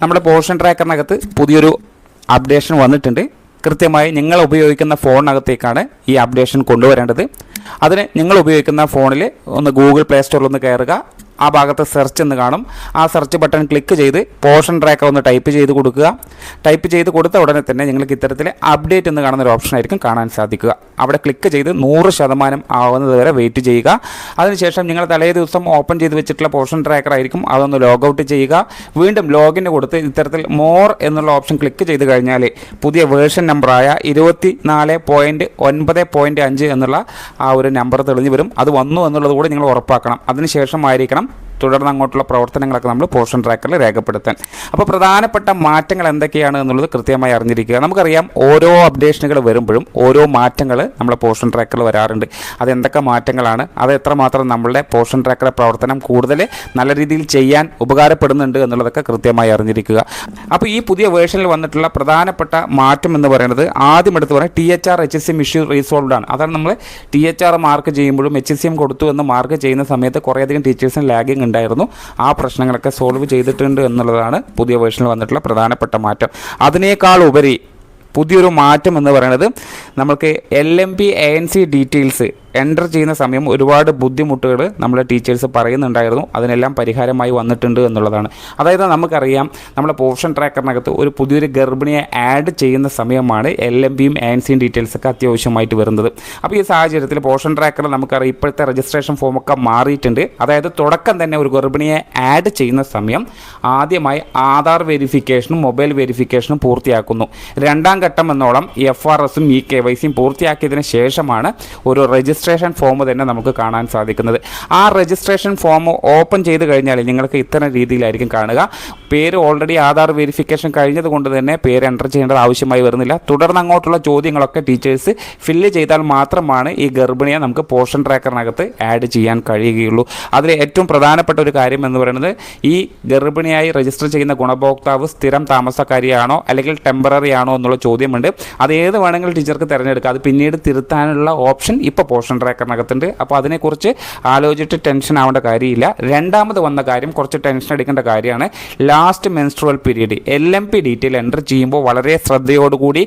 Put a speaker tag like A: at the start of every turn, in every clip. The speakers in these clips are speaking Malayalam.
A: നമ്മുടെ പോർഷൻ ട്രാക്കറിനകത്ത് പുതിയൊരു അപ്ഡേഷൻ വന്നിട്ടുണ്ട്. കൃത്യമായി നിങ്ങൾ ഉപയോഗിക്കുന്ന ഫോണിനകത്തേക്കാണ് ഈ അപ്ഡേഷൻ കൊണ്ടുവരേണ്ടത്. അതിന് നിങ്ങൾ ഉപയോഗിക്കുന്ന ഫോണിൽ ഒന്ന് ഗൂഗിൾ പ്ലേ സ്റ്റോറിൽ ഒന്ന് കയറുക. ആ ഭാഗത്ത് സെർച്ച് എന്ന് കാണും. ആ സെർച്ച് ബട്ടൺ ക്ലിക്ക് ചെയ്ത് പോർഷൻ ട്രാക്കർ ഒന്ന് ടൈപ്പ് ചെയ്ത് കൊടുക്കുക. ടൈപ്പ് ചെയ്ത് കൊടുത്ത ഉടനെ തന്നെ നിങ്ങൾക്ക് ഇത്തരത്തിൽ അപ്ഡേറ്റ് എന്ന് കാണുന്ന ഒരു ഓപ്ഷൻ ആയിരിക്കും കാണാൻ സാധിക്കുക. അവിടെ ക്ലിക്ക് ചെയ്ത് നൂറ് ശതമാനം ആവുന്നത് വരെ വെയിറ്റ് ചെയ്യുക. അതിനുശേഷം നിങ്ങൾ തലേ ദിവസം ഓപ്പൺ ചെയ്ത് വെച്ചിട്ടുള്ള പോർഷൻ ട്രാക്കർ ആയിരിക്കും അതൊന്ന് ലോഗ് ഔട്ട് ചെയ്യുക. വീണ്ടും ലോഗിന് കൊടുത്ത് ഇത്തരത്തിൽ മോർ എന്നുള്ള ഓപ്ഷൻ ക്ലിക്ക് ചെയ്ത് കഴിഞ്ഞാൽ പുതിയ വേർഷൻ നമ്പറായ ഇരുപത്തി നാല് പോയിന്റ് ഒൻപത് പോയിന്റ് അഞ്ച് എന്നുള്ള ആ ഒരു നമ്പർ തെളിഞ്ഞു വരും. അത് വന്നു എന്നുള്ളത് കൂടി നിങ്ങൾ ഉറപ്പാക്കണം. അതിനുശേഷമായിരിക്കണം തുടർന്ന് അങ്ങോട്ടുള്ള പ്രവർത്തനങ്ങളൊക്കെ നമ്മൾ പോർഷൻ ട്രാക്കറിൽ രേഖപ്പെടുത്താൻ. അപ്പോൾ പ്രധാനപ്പെട്ട മാറ്റങ്ങൾ എന്തൊക്കെയാണ് എന്നുള്ളത് കൃത്യമായി അറിഞ്ഞിരിക്കുക. നമുക്കറിയാം ഓരോ അപ്ഡേഷനുകൾ വരുമ്പോഴും ഓരോ മാറ്റങ്ങൾ നമ്മുടെ പോർഷൻ ട്രാക്കറിൽ വരാറുണ്ട്. അത് എന്തൊക്കെ മാറ്റങ്ങളാണ്? അത് എത്രമാത്രം നമ്മളുടെ പോർഷൻ ട്രാക്കറെ പ്രവർത്തനം കൂടുതൽ നല്ല രീതിയിൽ ചെയ്യാൻ ഉപകാരപ്പെടുന്നുണ്ട് എന്നുള്ളതൊക്കെ കൃത്യമായി അറിഞ്ഞിരിക്കുക. അപ്പോൾ ഈ പുതിയ വേർഷനിൽ വന്നിട്ടുള്ള പ്രധാനപ്പെട്ട മാറ്റം എന്ന് പറയുന്നത് ആദ്യം എടുത്ത് പറയാം T H R H S M issue resolve ആണ്. അതാണ് നമ്മൾ ടി എച്ച് ആർ മാർക്ക് ചെയ്യുമ്പോഴും എച്ച് എസ് എം കൊടുത്തു എന്ന് മാർക്ക് ചെയ്യുന്ന സമയത്ത് കുറേയധികം ടീച്ചേഴ്സിന് ലാഗിങ് ഉണ്ടായിരുന്നു. ആ പ്രശ്നങ്ങളൊക്കെ സോൾവ് ചെയ്തിട്ടുണ്ട് എന്നുള്ളതാണ് പുതിയ വേർഷനിൽ വന്നിട്ടുള്ള പ്രധാനപ്പെട്ട മാറ്റം. അതിനേക്കാൾ ഉപരി പുതിയൊരു മാറ്റം എന്ന് പറയുന്നത് നമുക്ക് L M P A N C details enter ചെയ്യുന്ന സമയം ഒരുപാട് ബുദ്ധിമുട്ടുകൾ നമ്മളെ ടീച്ചേഴ്സ് പറയുന്നുണ്ടായിരുന്നു. അതിനെല്ലാം പരിഹാരമായി വന്നിട്ടുണ്ട് എന്നുള്ളതാണ്. അതായത് നമുക്കറിയാം നമ്മളെ പോർഷൻ ട്രാക്കറിനകത്ത് ഒരു പുതിയൊരു ഗർഭിണിയെ ആഡ് ചെയ്യുന്ന സമയമാണ് എൽ എം ബിയും എൻ സിയും ഡീറ്റെയിൽസൊക്കെ അത്യാവശ്യമായിട്ട് വരുന്നത്. അപ്പോൾ ഈ സാഹചര്യത്തിൽ പോർഷൻ ട്രാക്കർ നമുക്കറിയാം ഇപ്പോഴത്തെ രജിസ്ട്രേഷൻ ഫോമൊക്കെ മാറിയിട്ടുണ്ട്. അതായത് തുടക്കം തന്നെ ഒരു ഗർഭിണിയെ ആഡ് ചെയ്യുന്ന സമയം ആദ്യമായി ആധാർ വെരിഫിക്കേഷനും മൊബൈൽ വെരിഫിക്കേഷനും പൂർത്തിയാക്കുന്നു. രണ്ടാം ഘട്ടം എന്നോളം എഫ് ആർ എസും ഇ കെ വൈ സിയും പൂർത്തിയാക്കിയതിന് ശേഷമാണ് ഒരു രജിസ്ട്രേഷൻ ഫോം തന്നെ നമുക്ക് കാണാൻ സാധിക്കുന്നത്. ആ രജിസ്ട്രേഷൻ ഫോം ഓപ്പൺ ചെയ്ത് കഴിഞ്ഞാൽ നിങ്ങൾക്ക് ഇത്തരം രീതിയിലായിരിക്കും കാണുക. പേര് ഓൾറെഡി ആധാർ വെരിഫിക്കേഷൻ കഴിഞ്ഞത് കൊണ്ട് തന്നെ പേര് എന്റർ ചെയ്യേണ്ടത് ആവശ്യമായി വരുന്നില്ല. തുടർന്ന് അങ്ങോട്ടുള്ള ചോദ്യങ്ങളൊക്കെ ടീച്ചേഴ്സ് ഫില്ല് ചെയ്താൽ മാത്രമാണ് ഈ ഗർഭിണിയെ നമുക്ക് പോർഷൻ ട്രാക്കറിനകത്ത് ആഡ് ചെയ്യാൻ കഴിയുകയുള്ളൂ. അതിൽ ഏറ്റവും പ്രധാനപ്പെട്ട ഒരു കാര്യം എന്ന് പറയുന്നത് ഈ ഗർഭിണിയായി രജിസ്റ്റർ ചെയ്യുന്ന ഗുണഭോക്താവ് സ്ഥിരം താമസക്കാരിയാണോ അല്ലെങ്കിൽ ടെമ്പററി ആണോ എന്നുള്ള ചോദ്യമുണ്ട്. അത് ഏത് വേണമെങ്കിലും ടീച്ചർക്ക് തിരഞ്ഞെടുക്കാം. അത് പിന്നീട് തിരുത്താനുള്ള ഓപ്ഷൻ ഇപ്പോൾ ട്രാക്കറിനകത്തുണ്ട് അപ്പോൾ അതിനെക്കുറിച്ച് ആലോചിച്ചിട്ട് ടെൻഷൻ ആവേണ്ട കാര്യമില്ല. രണ്ടാമത് വന്ന കാര്യം കുറച്ച് ടെൻഷൻ അടിക്കേണ്ട കാര്യമാണ്. Last menstrual period L M P detail enter ചെയ്യുമ്പോൾ വളരെ ശ്രദ്ധയോടുകൂടി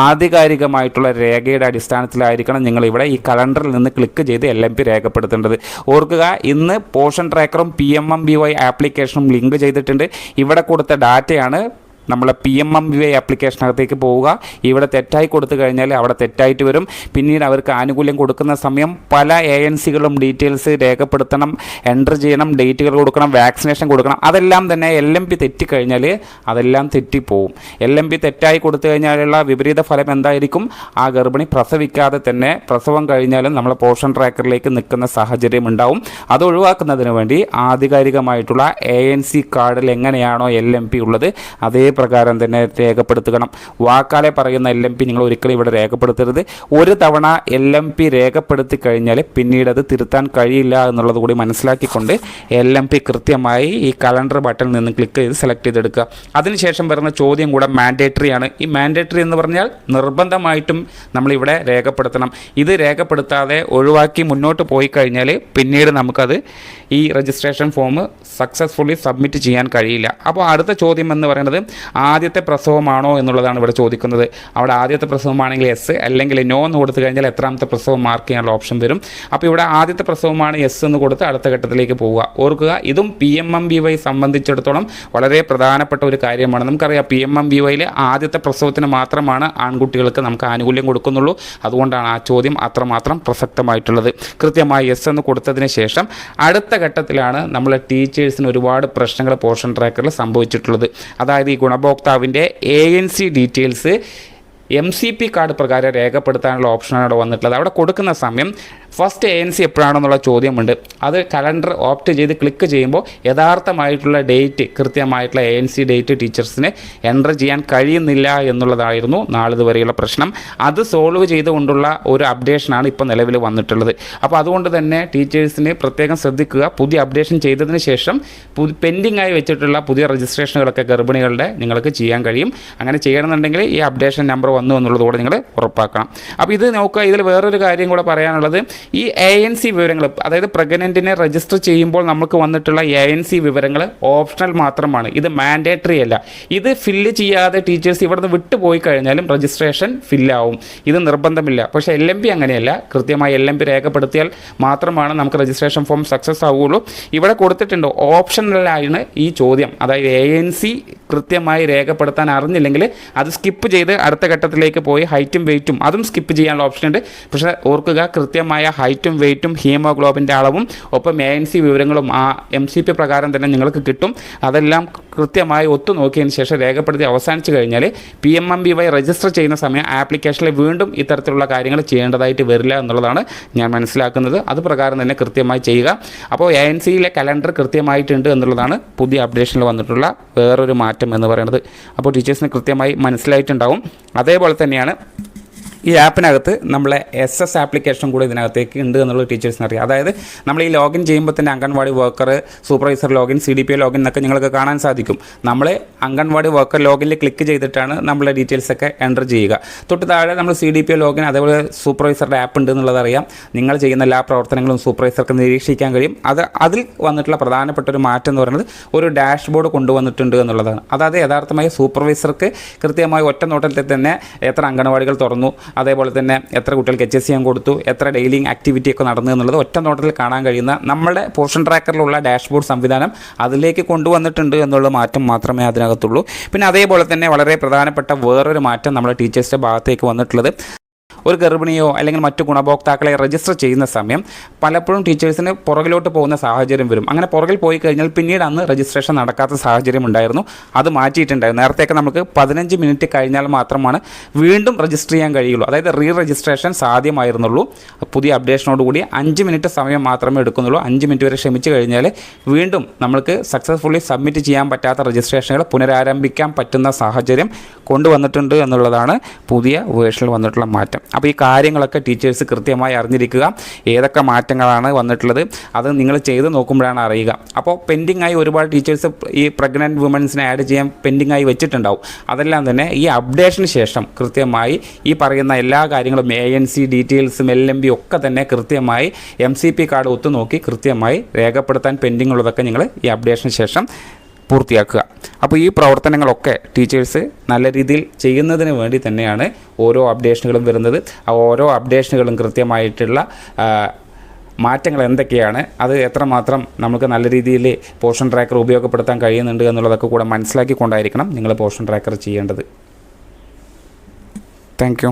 A: ആധികാരികമായിട്ടുള്ള രേഖയുടെ അടിസ്ഥാനത്തിലായിരിക്കണം നിങ്ങൾ ഇവിടെ ഈ കലണ്ടറിൽ നിന്ന് ക്ലിക്ക് ചെയ്ത് എൽ എം പി രേഖപ്പെടുത്തേണ്ടത്. ഓർക്കുക ഇന്ന് Poshan ട്രാക്കറും P M M B Y ആപ്ലിക്കേഷനും ലിങ്ക് ചെയ്തിട്ടുണ്ട്. ഇവിടെ കൊടുത്ത ഡാറ്റയാണ് നമ്മളെ P M M V I ആപ്ലിക്കേഷനകത്തേക്ക് പോവുക. ഇവിടെ തെറ്റായി കൊടുത്തു കഴിഞ്ഞാൽ അവിടെ തെറ്റായിട്ട് വരും. പിന്നീട് അവർക്ക് ആനുകൂല്യം കൊടുക്കുന്ന സമയം പല എ എൻ സികളും ഡീറ്റെയിൽസ് രേഖപ്പെടുത്തണം എന്റർ ചെയ്യണം ഡേറ്റുകൾ കൊടുക്കണം വാക്സിനേഷൻ കൊടുക്കണം. അതെല്ലാം തന്നെ എൽ എം പി തെറ്റിക്കഴിഞ്ഞാൽ അതെല്ലാം തെറ്റിപ്പോവും. എൽ എം പി തെറ്റായി കൊടുത്തു കഴിഞ്ഞാലുള്ള വിപരീത ഫലം എന്തായിരിക്കും? ആ ഗർഭിണി പ്രസവിക്കാതെ തന്നെ പ്രസവം കഴിഞ്ഞാലും നമ്മളെ പോർഷൻ ട്രാക്കറിലേക്ക് നിൽക്കുന്ന സാഹചര്യം ഉണ്ടാവും. അത് ഒഴിവാക്കുന്നതിന് വേണ്ടി ആധികാരികമായിട്ടുള്ള എ എൻ സി കാർഡിൽ എങ്ങനെയാണോ എൽ എം പി ഉള്ളത് അതേ പ്രകാരം തന്നെ രേഖപ്പെടുത്തണം. വാക്കാലെ പറയുന്ന എൽ എം പി നിങ്ങൾ ഒരിക്കലും ഇവിടെ രേഖപ്പെടുത്തരുത്. ഒരു തവണ എൽ എം പി രേഖപ്പെടുത്തി കഴിഞ്ഞാൽ പിന്നീട് അത് തിരുത്താൻ കഴിയില്ല എന്നുള്ളത് കൂടി മനസ്സിലാക്കിക്കൊണ്ട് എൽ എം പി കൃത്യമായി ഈ കലണ്ടർ ബട്ടണിൽ നിന്ന് ക്ലിക്ക് ചെയ്ത് സെലക്ട് ചെയ്തെടുക്കുക. അതിനുശേഷം വരുന്ന ചോദ്യം കൂടെ മാൻഡേറ്ററി ആണ്. ഈ മാൻഡേറ്ററി എന്ന് പറഞ്ഞാൽ നിർബന്ധമായിട്ടും നമ്മളിവിടെ രേഖപ്പെടുത്തണം. ഇത് രേഖപ്പെടുത്താതെ ഒഴിവാക്കി മുന്നോട്ട് പോയി കഴിഞ്ഞാൽ പിന്നീട് നമുക്കത് ഈ രജിസ്ട്രേഷൻ ഫോം സക്സസ്ഫുള്ളി സബ്മിറ്റ് ചെയ്യാൻ കഴിയില്ല. അപ്പോൾ അടുത്ത ചോദ്യം എന്ന് പറയുന്നത് ആദ്യത്തെ പ്രസവമാണോ എന്നുള്ളതാണ് ഇവിടെ ചോദിക്കുന്നത്. അവിടെ ആദ്യത്തെ പ്രസവമാണെങ്കിൽ എസ് അല്ലെങ്കിൽ നോ എന്ന് കൊടുത്തു കഴിഞ്ഞാൽ എത്രാമത്തെ പ്രസവം മാർക്ക് ചെയ്യാനുള്ള ഓപ്ഷൻ വരും. അപ്പോൾ ഇവിടെ ആദ്യത്തെ പ്രസവമാണ് എസ് എന്ന് കൊടുത്ത് അടുത്ത ഘട്ടത്തിലേക്ക് പോവുക. ഓർക്കുക ഇതും P M M B Y സംബന്ധിച്ചിടത്തോളം വളരെ പ്രധാനപ്പെട്ട ഒരു കാര്യമാണ്. നമുക്കറിയാം പി എം എം ബി വൈയിൽ ആദ്യത്തെ പ്രസവത്തിന് മാത്രമാണ് ആൺകുട്ടികൾക്ക് നമുക്ക് ആനുകൂല്യം കൊടുക്കുന്നുള്ളൂ. അതുകൊണ്ടാണ് ആ ചോദ്യം അത്രമാത്രം പ്രസക്തമായിട്ടുള്ളത്. കൃത്യമായി എസ് എന്ന് കൊടുത്തതിന് ശേഷം അടുത്ത ഘട്ടത്തിലാണ് നമ്മളെ ടീച്ചേഴ്സിന് ഒരുപാട് പ്രശ്നങ്ങൾ പോർഷൻ ട്രാക്കറിൽ സംഭവിച്ചിട്ടുള്ളത്. അതായത് ഈ ഗുണഭോക്താവിന്റെ A N C details M C P card പ്രകാരം രേഖപ്പെടുത്താനുള്ള ഓപ്ഷനാണ് അവിടെ വന്നിട്ടുള്ളത്. അവിടെ കൊടുക്കുന്ന സമയം ഫസ്റ്റ് എ എൻ സി എപ്പോഴാണെന്നുള്ള ചോദ്യമുണ്ട്. അത് കലണ്ടർ ഓപ്റ്റ് ചെയ്ത് ക്ലിക്ക് ചെയ്യുമ്പോൾ യഥാർത്ഥമായിട്ടുള്ള ഡേറ്റ് കൃത്യമായിട്ടുള്ള എ എൻ സി ഡേറ്റ് ടീച്ചേഴ്സിന് എന്റർ ചെയ്യാൻ കഴിയുന്നില്ല എന്നുള്ളതായിരുന്നു നാളിതുവരെയുള്ള പ്രശ്നം. അത് സോൾവ് ചെയ്തുകൊണ്ടുള്ള ഒരു അപ്ഡേഷനാണ് ഇപ്പോൾ നിലവിൽ വന്നിട്ടുള്ളത്. അപ്പോൾ അതുകൊണ്ട് തന്നെ ടീച്ചേഴ്സിന് പ്രത്യേകം ശ്രദ്ധിക്കുക. പുതിയ അപ്ഡേഷൻ ചെയ്തതിന് ശേഷം പുതി പെൻഡിംഗ് ആയി വെച്ചിട്ടുള്ള പുതിയ രജിസ്ട്രേഷനുകളൊക്കെ ഗർഭിണികളുടെ നിങ്ങൾക്ക് ചെയ്യാൻ കഴിയും. അങ്ങനെ ചെയ്യണമെന്നുണ്ടെങ്കിൽ ഈ അപ്ഡേഷൻ നമ്പർ വന്നു എന്നുള്ളതുകൂടെ നിങ്ങൾ ഉറപ്പാക്കണം. അപ്പോൾ ഇത് നോക്കുക. ഇതിൽ വേറൊരു കാര്യം കൂടെ പറയാനുള്ളത്. ഈ എ എൻ സി വിവരങ്ങൾ അതായത് പ്രഗ്നന്റിനെ രജിസ്റ്റർ ചെയ്യുമ്പോൾ നമുക്ക് വന്നിട്ടുള്ള എ എൻ സി വിവരങ്ങൾ ഓപ്ഷണൽ മാത്രമാണ്. ഇത് മാൻഡേറ്ററി അല്ല. ഇത് ഫില്ല് ചെയ്യാതെ ടീച്ചേഴ്സ് ഇവിടുന്ന് വിട്ടുപോയി കഴിഞ്ഞാലും രജിസ്ട്രേഷൻ ഫില്ലാവും ഇത് നിർബന്ധമില്ല. പക്ഷേ എൽ എം പി അങ്ങനെയല്ല. കൃത്യമായി എൽ എം പി രേഖപ്പെടുത്തിയാൽ മാത്രമാണ് നമുക്ക് രജിസ്ട്രേഷൻ ഫോം സക്സസ് ആവുകയുള്ളൂ. ഇവിടെ കൊടുത്തിട്ടുണ്ട് ഓപ്ഷണലായാണ് ഈ ചോദ്യം. അതായത് എ എൻ സി കൃത്യമായി രേഖപ്പെടുത്താൻ അറിഞ്ഞില്ലെങ്കിൽ അത് സ്കിപ്പ് ചെയ്ത് അടുത്ത ഘട്ടത്തിലേക്ക് പോയി ഹൈറ്റും വെയിറ്റും അതും സ്കിപ്പ് ചെയ്യാനുള്ള ഓപ്ഷൻ ഉണ്ട്. പക്ഷേ ഓർക്കുക കൃത്യമായ ഹൈറ്റും വെയിറ്റും ഹീമോഗ്ലോബിന്റെ അളവും ഒപ്പം എ എൻ സി വിവരങ്ങളും ആ എം സി പി പ്രകാരം തന്നെ നിങ്ങൾക്ക് കിട്ടും. അതെല്ലാം കൃത്യമായി ഒത്തു നോക്കിയതിന് ശേഷം രേഖപ്പെടുത്തി അവസാനിച്ച് കഴിഞ്ഞാൽ P M M B Y register ചെയ്യുന്ന സമയം ആപ്ലിക്കേഷനിൽ വീണ്ടും ഇത്തരത്തിലുള്ള കാര്യങ്ങൾ ചെയ്യേണ്ടതായിട്ട് വരില്ല എന്നുള്ളതാണ് ഞാൻ മനസ്സിലാക്കുന്നത്. അത് പ്രകാരം തന്നെ കൃത്യമായി ചെയ്യുക. അപ്പോൾ എ എൻ സിയിലെ കലണ്ടർ കൃത്യമായിട്ടുണ്ട് എന്നുള്ളതാണ് പുതിയ അപ്ഡേഷനിൽ വന്നിട്ടുള്ള വേറൊരു മാറ്റം. എന്ന് പറയുന്നത്. അപ്പോൾ ടീച്ചേഴ്സിന് കൃത്യമായി മനസ്സിലായിട്ടുണ്ടാവും. അതേപോലെ തന്നെയാണ് ഈ ആപ്പിനകത്ത് നമ്മളെ എസ് എസ് ആപ്ലിക്കേഷൻ കൂടി ഇതിനകത്തേക്ക് ഉണ്ട് എന്നുള്ള ടീച്ചേഴ്സിന് അറിയാം. അതായത് നമ്മൾ ഈ ലോഗിൻ ചെയ്യുമ്പോൾ തന്നെ anganwadi worker supervisor login C D P login എന്നൊക്കെ നിങ്ങൾക്ക് കാണാൻ സാധിക്കും. നമ്മൾ അംഗൻവാടി വർക്കർ ലോഗിനിൽ ക്ലിക്ക് ചെയ്തിട്ടാണ് നമ്മളെ ഡീറ്റെയിൽസ് ഒക്കെ എന്റർ ചെയ്യുക. തൊട്ട് താഴെ നമ്മൾ സി ഡി പി ലോഗിൻ അതേപോലെ സൂപ്പർവൈസറുടെ ആപ്പ് ഉണ്ട് എന്നുള്ളത് അറിയാം. നിങ്ങൾ ചെയ്യുന്ന എല്ലാ പ്രവർത്തനങ്ങളും സൂപ്പർവൈസർക്ക് നിരീക്ഷിക്കാൻ കഴിയും. അത് അതിൽ വന്നിട്ടുള്ള പ്രധാനപ്പെട്ട ഒരു മാറ്റം എന്ന് പറയുന്നത് ഒരു ഡാഷ് ബോർഡ് കൊണ്ടുവന്നിട്ടുണ്ട് എന്നുള്ളതാണ്. അതായത് യഥാർത്ഥമായി സൂപ്പർവൈസർക്ക് കൃത്യമായി ഒറ്റ നോട്ടത്തിൽ തന്നെ എത്ര അംഗനവാടികൾ തുറന്നു അതേപോലെ തന്നെ എത്ര കുട്ടികൾക്ക് എച്ച് എസ് സി എം കൊടുത്തു എത്ര ഡെയിലി ആക്ടിവിറ്റി ഒക്കെ നടന്നു എന്നുള്ളത് ഒറ്റ നോട്ടത്തിൽ കാണാൻ കഴിയുന്ന നമ്മുടെ പോർഷൻ ട്രാക്കറിലുള്ള ഡാഷ്ബോർഡ് സംവിധാനം അതിലേക്ക് കൊണ്ടുവന്നിട്ടുണ്ട് എന്നുള്ള മാറ്റം മാത്രമേ അതിനകത്തുള്ളൂ. പിന്നെ അതേപോലെ തന്നെ വളരെ പ്രധാനപ്പെട്ട വേറൊരു മാറ്റം നമ്മുടെ ടീച്ചേഴ്സിന്റെ ഭാഗത്തേക്ക് വന്നിട്ടുള്ളത്. ഒരു ഗർഭിണിയോ അല്ലെങ്കിൽ മറ്റു ഗുണഭോക്താക്കളെ രജിസ്റ്റർ ചെയ്യുന്ന സമയം പലപ്പോഴും ടീച്ചേഴ്സിന് പുറകിലോട്ട് പോകുന്ന സാഹചര്യം വരും. അങ്ങനെ പുറകിൽ പോയി കഴിഞ്ഞാൽ പിന്നീട് അന്ന് രജിസ്ട്രേഷൻ നടക്കാത്ത സാഹചര്യം ഉണ്ടായിരുന്നു. അത് മാറ്റിയിട്ടുണ്ടായിരുന്നു. നേരത്തെയൊക്കെ നമുക്ക് പതിനഞ്ച് മിനിറ്റ് കഴിഞ്ഞാൽ മാത്രമാണ് വീണ്ടും രജിസ്റ്റർ ചെയ്യാൻ കഴിയുള്ളൂ. അതായത് റീ രജിസ്ട്രേഷൻ സാധ്യമായിരുന്നുള്ളൂ. പുതിയ അപ്ഡേഷനോടുകൂടി അഞ്ച് മിനിറ്റ് സമയം മാത്രമേ എടുക്കുന്നുള്ളൂ. അഞ്ച് മിനിറ്റ് വരെ ക്ഷമിച്ചു കഴിഞ്ഞാൽ വീണ്ടും നമ്മൾക്ക് സക്സസ്ഫുള്ളി സബ്മിറ്റ് ചെയ്യാൻ പറ്റാത്ത രജിസ്ട്രേഷനുകൾ പുനരാരംഭിക്കാൻ പറ്റുന്ന സാഹചര്യം കൊണ്ടുവന്നിട്ടുണ്ട് എന്നുള്ളതാണ് പുതിയ വേർഷനിൽ വന്നിട്ടുള്ള മാറ്റം. അപ്പോൾ ഈ കാര്യങ്ങളൊക്കെ ടീച്ചേഴ്സ് കൃത്യമായി അറിഞ്ഞിരിക്കുക. ഏതൊക്കെ മാറ്റങ്ങളാണ് വന്നിട്ടുള്ളത് അത് നിങ്ങൾ ചെയ്ത് നോക്കുമ്പോഴാണ് അറിയുക. അപ്പോൾ പെൻഡിങ് ആയി ഒരുപാട് ടീച്ചേഴ്സ് ഈ പ്രഗ്നന്റ് വുമൻസിനെ ആഡ് ചെയ്യാൻ പെൻഡിങ് ആയി വെച്ചിട്ടുണ്ടാവും. അതെല്ലാം തന്നെ ഈ അപ്ഡേഷന് ശേഷം കൃത്യമായി ഈ പറയുന്ന എല്ലാ കാര്യങ്ങളും എ എൻ സി ഡീറ്റെയിൽസും എൽ എം ബി ഒക്കെ തന്നെ കൃത്യമായി എം സി പി കാർഡ് ഒത്തുനോക്കി കൃത്യമായി രേഖപ്പെടുത്താൻ പെൻഡിങ് ഉള്ളതൊക്കെ നിങ്ങൾ ഈ അപ്ഡേഷന് ശേഷം പൂർത്തിയാക്കുക. അപ്പോൾ ഈ പ്രവർത്തനങ്ങളൊക്കെ ടീച്ചേഴ്സ് നല്ല രീതിയിൽ ചെയ്യുന്നതിന് വേണ്ടി തന്നെയാണ് ഓരോ അപ്ഡേഷനുകളും വരുന്നത്. ആ ഓരോ അപ്ഡേഷനുകളും കൃത്യമായിട്ടുള്ള മാറ്റങ്ങൾ എന്തൊക്കെയാണ് അത് എത്രമാത്രം നമുക്ക് നല്ല രീതിയിൽ പോഷൻ ട്രാക്കർ ഉപയോഗപ്പെടുത്താൻ കഴിയുന്നുണ്ട് എന്നുള്ളതൊക്കെ കൂടെ മനസ്സിലാക്കിക്കൊണ്ടായിരിക്കണം നിങ്ങൾ പോഷൻ ട്രാക്കർ ചെയ്യേണ്ടത്. താങ്ക്